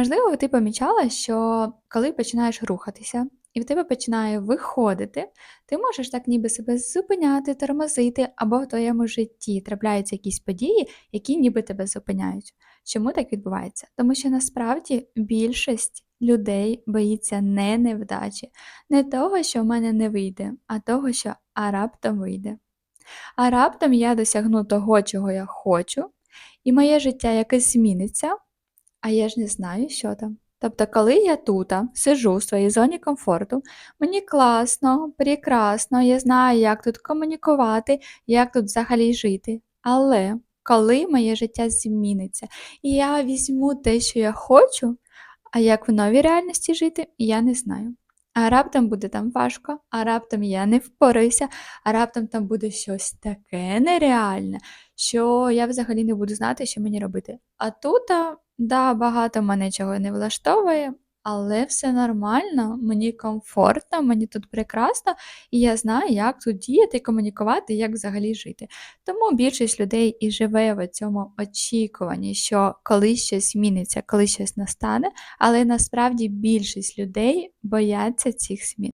Можливо, ти помічала, що коли починаєш рухатися, і в тебе починає виходити, ти можеш так ніби себе зупиняти, тормозити, або в твоєму житті трапляються якісь події, які ніби тебе зупиняють. Чому так відбувається? Тому що насправді більшість людей боїться не невдачі, не того, що в мене не вийде, а того, що а раптом вийде. А раптом я досягну того, чого я хочу, і моє життя якось зміниться, а я ж не знаю, що там. Тобто, коли я тут сижу в своїй зоні комфорту, мені класно, прекрасно, я знаю, як тут комунікувати, як тут взагалі жити. Але коли моє життя зміниться, і я візьму те, що я хочу, а як в новій реальності жити, я не знаю. А раптом буде там важко, а раптом я не впораюся, а раптом там буде щось таке нереальне, що я взагалі не буду знати, що мені робити. А тут, да, багато мене чого не влаштовує, але все нормально, мені комфортно, мені тут прекрасно, і я знаю, як тут діяти, комунікувати, як взагалі жити. Тому більшість людей і живе в цьому очікуванні, що колись щось зміниться, коли щось настане, але насправді більшість людей бояться цих змін.